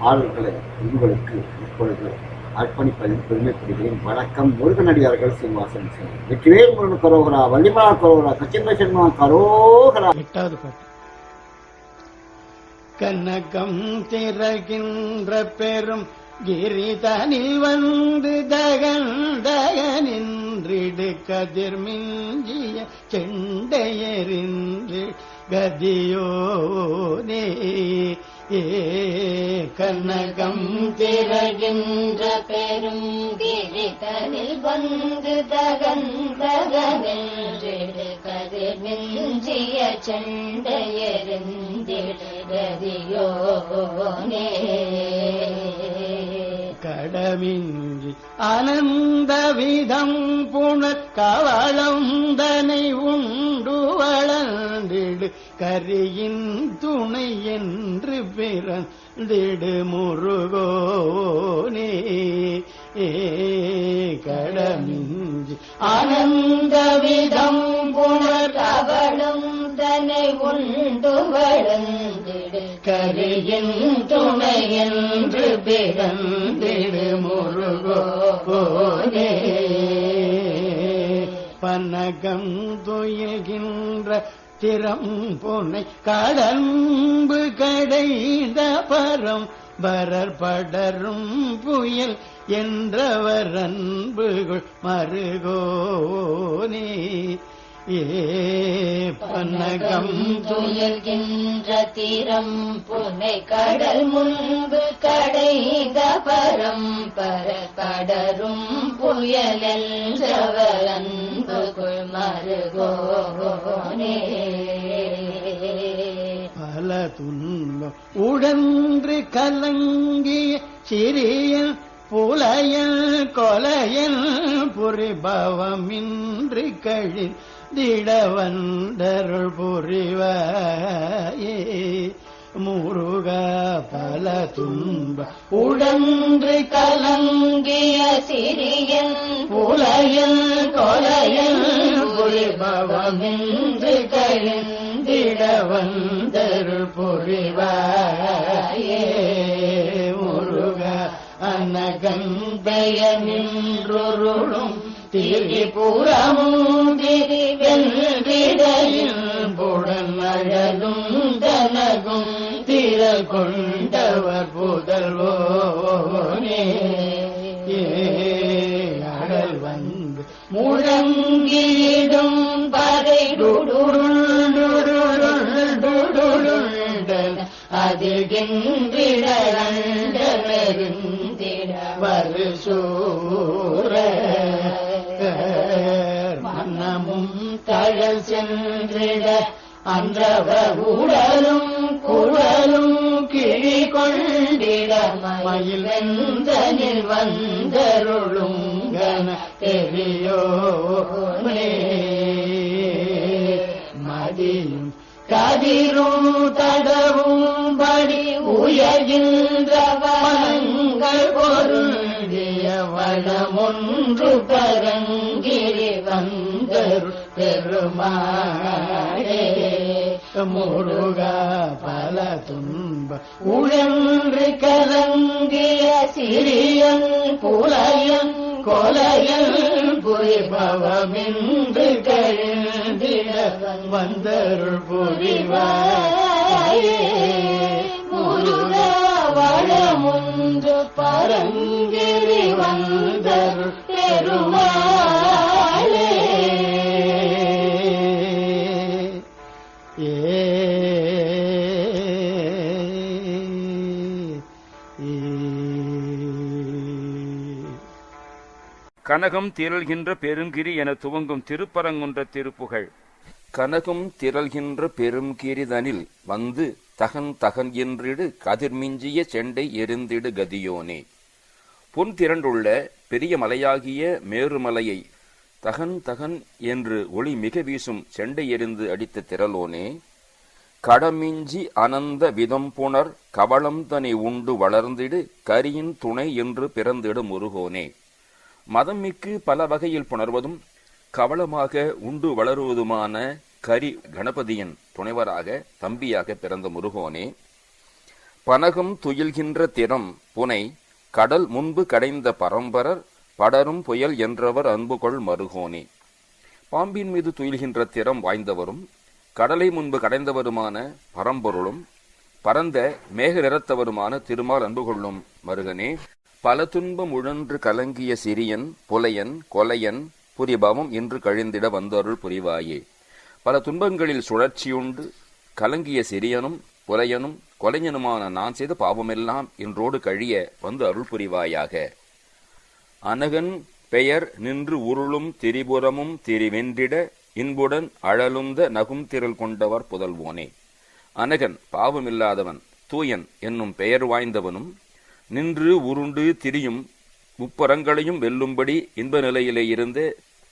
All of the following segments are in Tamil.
ஆளுகளை உங்களுக்கு இப்பொழுது அர்ப்பணிப்பதில் பெருமைப்படுகிறேன். வணக்கம் முருகனடியார்கள் சீனிவாசன் சிங் வெற்றிவேல் முருகன் கரோகரா வள்ளிமலா கரோகரா கச்சிந்த சண்முகா கரோகரா. எட்டாவது பாட்டு. கனகம் திறகின்ற பெரும் கிரிதனில் வந்து தகன் தகனின்றிடு கதிர் மிஞ்சிய செண்டையறின்று கதியோ நே கனகம் திரகின்ற பெரும் கிரிதனில் வந்து தகந்தகனில் கதிர் மிஞ்சிய சண்டையறிந்திடதியோனே கடமின்றி அனந்த விதம் புனர் உண்டு வளர்ந்திடு கரியின் துணை என்று பிறந்திடு முருகோனே. ஏ கடமின்றி ஆனந்த விதம் புனர் அவளும் உண்டு வளர்ந்திடு கரியின் துணை பிறந்திடு முருகோனே பனகம் துயில்கின்ற திறம் பொன்னை கடம்பு கடைந்த பரம் வரர் படரும் புயல் என்றவர் அன்புகள் மருகோனே. ஏ பனகம் துயர்கின்ற தீரம் புனை கடல் முன்பு கடைத பரம் பர கடரும் புயலென்றவர் அன்புக்குள் மருகோனே பல துன்பம் உடன்று கலங்கிய சிறிய புலையல் கொலையல் புரிபவமின்றி கழிந்திடவந்தருள் புரிவாயே முருக பல துன்ப உடன்று கலங்கிய சிறியன் புலையல் கொலையன் புரிபவமின்று கழிந்திடவந்தருள் புரிவாயே முருக அனகம்பய நின்றொருளும் திரிபுறமும் திரிவென்றிடையில் தனகும் திரள் கொண்டவர் புதல்வோனே அடல் வந்து முழங்கிடும் பறை டுடுருள் அதில் தழல் சென்றிட அன்றவ உடலும் குழலும் கிழி கொண்டிட மயில் வெந்தனில் வந்தருளும் கன பெரியோனே மதியும் கதிரும் தடவும் படி உயர்கின்றவன் பொருந்திய பரங்கிரி வந்தரு பெருமாளே. முருகா பல துன்ப உழன்று கலங்கிய சிறியன் புலையன் கொலையன் புரிபவமின்று கழுந்திட வந்தருள் புரிவாயே. முருகா வளமுன்று பரங்கிரி வந்தருள் பெருமாளே. ஏ கனகம் திரள்கின்ற பெருங்கிரி என துவங்கும் திருப்பரங்குன்ற திருப்புகழ். கனகும் திரள்கின்ற பெருங்கிரிதனில் வந்து தகன் தகன் என்றிடு கதிர்மிஞ்சிய செண்டை எரிந்திடு கதியோனே. பொன் திரண்டுள்ள பெரிய மலையாகிய மேருமலையை தகன் தகன் என்று ஒளி மிக வீசும் செண்டை எரிந்து அடித்த திரளோனே. கடமிஞ்சி அனந்த விதம் புணர் கவளம் தனி உண்டு வளர்ந்திடு கரியின் துணை என்று பிறந்திடும் முருகோனே. மதமிக்கு பல வகையில் புணர்வதும் கவளமாக உண்டு வளருவதுமான கரி கணபதியின் துணைவராக தம்பியாக பிறந்த முருகோனே பனகம் துயில்கின்ற திறம் புனை கடல் முன்பு கடைந்த பரம்பரர் படரும் புயல் என்றவர் அன்புகொள் மருகோனே. பாம்பின் மீது துயில்கின்ற திறம் வாய்ந்தவரும் கடலை முன்பு கடைந்தவருமான பரம்பொருளும் பரந்த மேக நிறத்தவருமான திருமால் அன்பு கொள்ளும் மருகனே பல துன்பம் உழன்று கலங்கிய சிறியன் புலையன் கொலையன் புதிய பாவம் இன்று கழிந்திட வந்தருள் புரிவாயே. பல துன்பங்களில் சுழற்சியுண்டு கலங்கிய சிறியனும் புலையனும் கொலைஞனுமான நான் செய்த பாவமெல்லாம் இன்றோடு கழிய வந்து அருள் புரிவாயாக. அனகன் பெயர் நின்று உருளும் திரிபுரமும் திரிவென்றிட இன்புடன் அழலுந்த நகும் திரள் கொண்டவர் புதல்வோனே. அனகன் பாவமில்லாதவன் தூயன் என்னும் பெயர் வாய்ந்தவனும் நின்று உருண்டு திரியும் முப்பரங்களையும் வெல்லும்படி இன்ப நிலையிலே இருந்து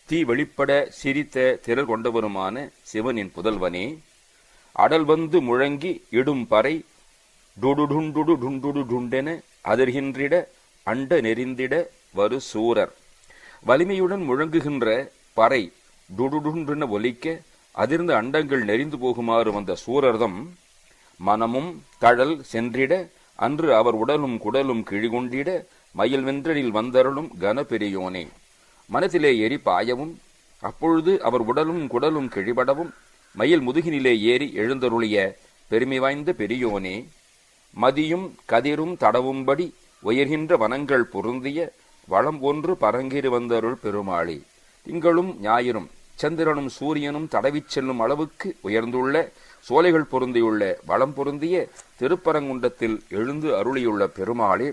தீ வெளிப்பட சிரித்த திரள் கொண்டவருமான சிவனின் புதல்வனே அடல் வந்து முழங்கி இடும் பறை டுடுடுண்டுடு டுண்டுடு டுண்டென அதிர்கின்றிட அண்ட நெறிந்திட வரு சூரர். வலிமையுடன் முழங்குகின்ற பறை டுடுடுண்டென ஒலிக்க அதிர்ந்த அண்டங்கள் நெறிந்து போகுமாறு வந்த சூரர்தம் மனமும் தழல் சென்றிட அன்று அவர் உடலும் குடலும் கிழிகொண்டிட மயில் வென்றனில் வந்தருளும் கனபெரியோனே. மனத்திலே எரி பாயவும் அப்பொழுது அவர் உடலும் குடலும் கிழிபடவும் மயில் முதுகினிலே ஏறி எழுந்தருளிய பெருமை வாய்ந்த பெரியோனே மதியும் கதிரும் தடவும்படி உயர்கின்ற வனங்கள் பொருந்திய வளம் ஒன்று பரங்கிரு வந்தருள் பெருமாளே. திங்களும் ஞாயிறும் சந்திரனும் சூரியனும் தடவிச் செல்லும் அளவுக்கு உயர்ந்துள்ள சோலைகள் பொருந்தியுள்ள வளம் பொருந்திய திருப்பரங்குன்றத்தில் எழுந்து அருளியுள்ள பெருமாளே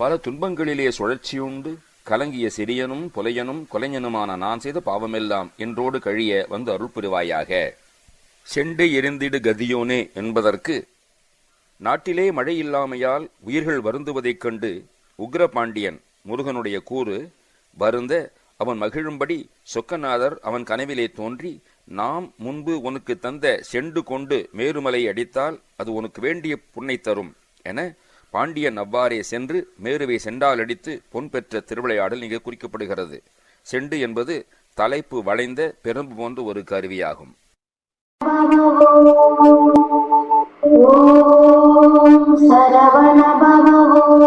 பல துன்பங்களிலே சுழற்சியுண்டு கலங்கிய சிறியனும் புலையனும் கொலைஞனுமான நான் செய்த பாவமெல்லாம் என்றோடு கழிய வந்து அருள் புரிவாயாக செண்டு எரிந்திடு கதியோனே என்பதற்கு நாட்டிலே மழை இல்லாமையால் உயிர்கள் வருந்துவதைக் கண்டு உக்ரபாண்டியன் முருகனுடைய கூறு வருந்த அவன் மகிழும்படி சொக்கநாதர் அவன் கனவிலே தோன்றி நாம் முன்பு உனக்கு தந்த செண்டு கொண்டு மேருமலை அடித்தால் அது உனக்கு வேண்டிய புண்ணை தரும் என பாண்டியன் அவ்வாறே சென்று மேருவை செண்டாலடித்து பொன் பெற்ற திருவிளையாடல் இங்கு குறிக்கப்படுகிறது. செண்டு என்பது தலைப்பு வளைந்த பெரும்பு போன்ற ஒரு கருவியாகும். ॐ